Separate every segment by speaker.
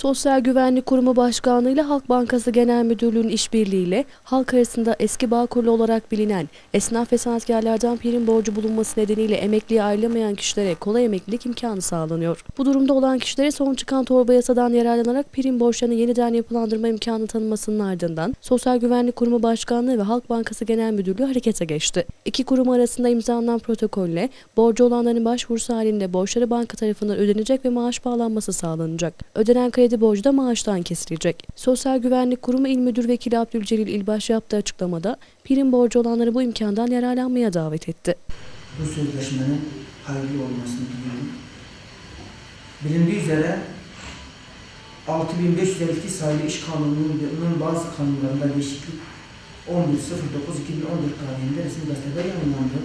Speaker 1: Sosyal Güvenlik Kurumu Başkanlığı ile Halk Bankası Genel Müdürlüğü'nün işbirliğiyle halk arasında eski Bağkurlu olarak bilinen esnaf ve sanatkarlardan prim borcu bulunması nedeniyle emekliye ayrılamayan kişilere kolay emeklilik imkanı sağlanıyor. Bu durumda olan kişilere son çıkan torba yasadan yararlanarak prim borçlarını yeniden yapılandırma imkanı tanınmasının ardından Sosyal Güvenlik Kurumu Başkanlığı ve Halk Bankası Genel Müdürlüğü harekete geçti. İki kurum arasında imzalanan protokolle borcu olanların başvurusu halinde borçları banka tarafından ödenecek ve maaş bağlanması sağlanacak. Ödenen kredi borcu da maaştan kesilecek. Sosyal Güvenlik Kurumu İl Müdür Vekili Abdülcelil İlbaş yaptığı açıklamada prim borcu olanları bu imkandan yararlanmaya davet etti.
Speaker 2: bu sözleşmenin hayırlı olmasını diliyorum. Bilindiği üzere 6552 sayılı iş kanununun bazı kanunlarında değişiklik 11.09.2014 tarihinde resmi gazetede yayınlandı.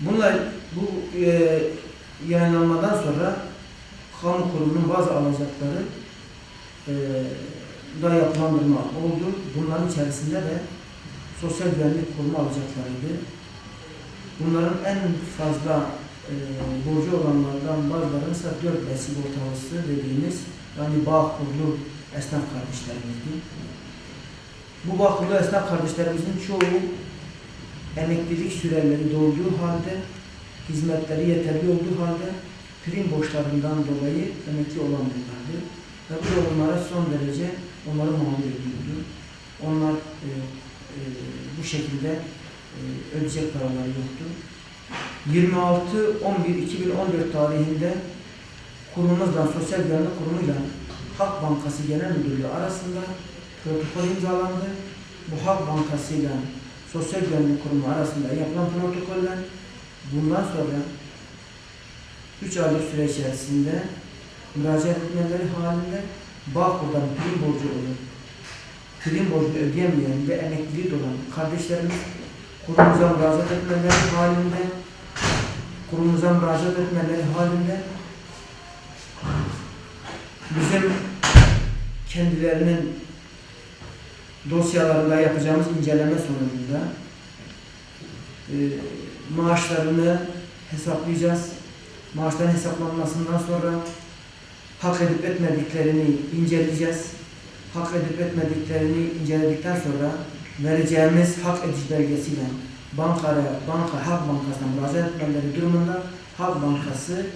Speaker 2: Bunlar bu e, yayınlanmadan sonra kamu kurumunun bazı alacakları e, da yapılandırma oldu. Bunların içerisinde de sosyal güvenlik kurumu alacaklarıydı. Bunların en fazla e, borcu olanlardan bazıları ise dört ve sigortalısı dediğimiz yani bağ kurulu esnaf kardeşlerimizdi. Bu bağ kurulu esnaf kardeşlerimizin çoğu emeklilik süreleri dolduğu halde, hizmetleri yeterli olduğu halde prim borçlarından dolayı emekli olamıyorlardı. Ve bu da onlara son derece onları mağdur ediyordu. Onlar e, e, bu şekilde e, ödeyecek paraları yoktu. 26-11-2014 tarihinde kurumumuzla, Sosyal Güvenlik Kurumu'yla Halk Bankası Genel Müdürlüğü arasında protokol imzalandı. Bu Halk Bankası ile Sosyal Güvenlik Kurumu arasında yapılan protokoller bundan sonra 3 aylık süre içerisinde müracaat etmeleri halinde Bağkur'dan prim borcu olan, prim borcunu ödeyemeyen ve emekliliği olan kardeşlerimiz kurumuza müracaat etmeleri halinde kurumuza müracaat etmeleri halinde bizim kendilerinin dosyalarında yapacağımız inceleme sonucunda e, maaşlarını hesaplayacağız. Maaşların hesaplanmasından sonra hak edip etmediklerini inceleyeceğiz. Hak edip etmediklerini inceledikten sonra vereceğimiz hak ediş belgesiyle bankaya, banka, Halk Bankası'na müracaat etmeleri durumunda Halk Bankası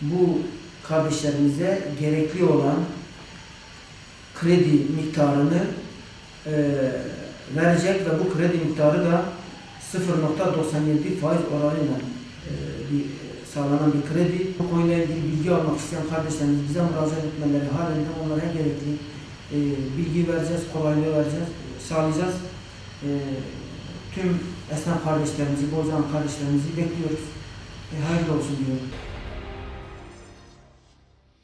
Speaker 2: bu kardeşlerimize gerekli olan kredi miktarını e, verecek ve bu kredi miktarı da 0.97 faiz oranıyla e, bir, sağlanan bir kredi. Bu konuyla ilgili bilgi almak isteyen kardeşlerimiz bize müracaat etmeleri halinde onlara gerekli e, bilgi vereceğiz, kolaylığı vereceğiz, sağlayacağız. E, tüm esnaf kardeşlerimizi, borcam kardeşlerimizi bekliyoruz. E, hayırlı olsun diyorum.